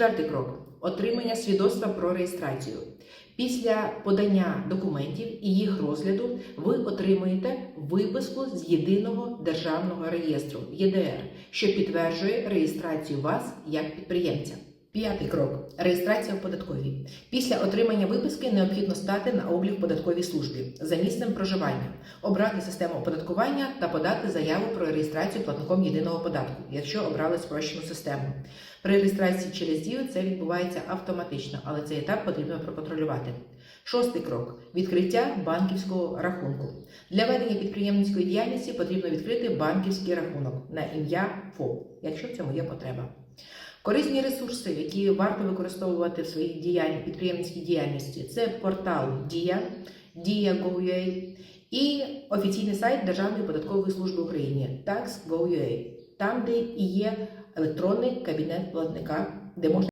Четвертий крок отримання свідоцтва про реєстрацію. Після подання документів і їх розгляду ви отримуєте виписку з єдиного державного реєстру ЄДР, що підтверджує реєстрацію вас як підприємця. П'ятий крок реєстрація в податковій. Після отримання виписки необхідно стати на облік податковій службі за місцем проживання, обрати систему оподаткування та подати заяву про реєстрацію платником єдиного податку, якщо обрали спрощену систему. При реєстрації через дію це відбувається автоматично, але цей етап потрібно проконтролювати. Шостий крок відкриття банківського рахунку. Для ведення підприємницької діяльності потрібно відкрити банківський рахунок на ім'я ФОП, якщо в цьому є потреба. Корисні ресурси, які варто використовувати в своїй діяльні, підприємницькій діяльності, це портал Дія, Дія.gov.ua і офіційний сайт Державної податкової служби України Tax.gov.ua, там, де і є електронний кабінет платника, де можна